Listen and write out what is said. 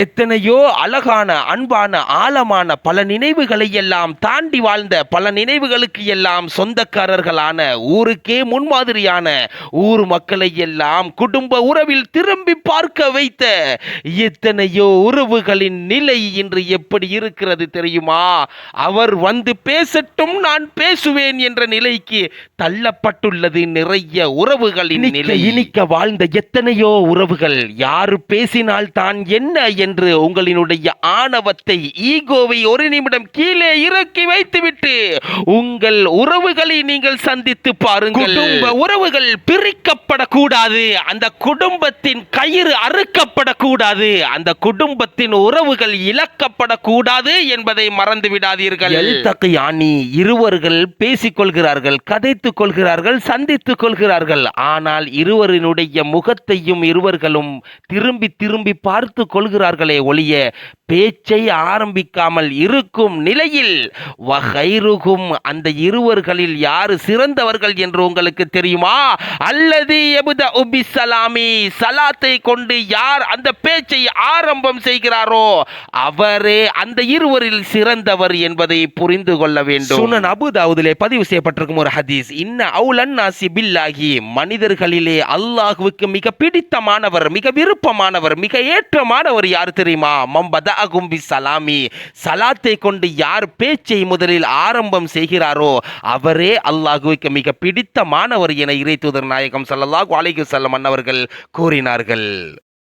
எத்தனையோ அழகான அன்பான ஆழமான பல நினைவுகளை எல்லாம் தாண்டி வாழ்ந்த பல நினைவுகளுக்கு எல்லாம் சொந்தக்காரர்களான ஊருக்கே முன்மாதிரியான ஊர் மக்களை எல்லாம் குடும்ப உறவில் திரும்பி பார்க்க வைத்த எத்தனையோ உறவுகளின் நிலை இன்று எப்படி இருக்கிறது தெரியுமா? அவர் வந்து பேசட்டும் நான் பேசுவேன் என்ற நிலைக்கு தள்ளப்பட்டுள்ளது நிறைய உறவுகளின் நிலை. இனிக்க வாழ்ந்த எத்தனையோ உறவுகள் யாரு பேசினால் தான் என்ன என்று உங்களினுடைய ஆணவத்தை ஈகோவை ஒரு நிமிடம் கீழே இறக்கி வைத்துவிட்டு உங்கள் உறவுகளை நீங்கள் சந்தித்து பாருங்கள். உறவுகள் பிரிக்கப்படக்கூடாது. அந்த குடும்பத்தின் கயிறு அறுக்கப்படக்கூடாது. அந்த குடும்பத்தின் உறவுகள் இழக்கப்படக்கூடாது என்பதை மறந்து விடாதீர்கள். யானி இருவர்கள் பேசிக் கொள்கிறார்கள் கதைத்துக் கொள்கிறார்கள் சந்தித்துக் கொள்கிறார்கள். ஆனால் இருவரினுடைய முகத்தையும் இருவர்களும் திரும்பி திரும்பி பார்த்து கொள்கிறார்களே. ஒழிய பேச்சை ஆரம்பிக்காமல் இருக்கும் நிலையில் வகைருகும் அந்த இருவர்களில் யாரு சிறந்தவர்கள் என்று உங்களுக்கு தெரியுமா? அல்லது எபுத உபி சலாமி சலாத்தை கொண்டு யார் அந்த பேச்சை ஆரம்பம் செய்கிறாரோ அவரே அந்த இருவரில் சிறந்தவர் என்பதை புரிந்து கொள்ள வேண்டும். சுனன் அபுதாவுதிலே பதிவு செய்யப்பட்டிருக்கும் ஒரு ஹதீஸ் இன்ன அவுலன் நாசி பில்லாகி மனிதர்களிலே அல்லாஹுவுக்கு மிக பிடித்தமானவர் மிக விருப்பமானவர் மிக ஏற்றமானவர் யார் தெரியுமா? மம்பத அகும்பி சலாமி சலாத்தை கொண்டு யார் பேச்சை முதலில் ஆரம்பம் செய்கிறாரோ அவரே அல்லாஹுவுக்கு மிக பிடித்தமானவர் என இறை தூதர் நாயகம் ஸல்லல்லாஹு அலைகு செல்லம் அன்னவர்கள் கூறினார்கள்.